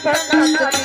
钱拿好拿好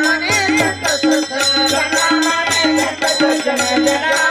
జనమనే జనమనే జనమనే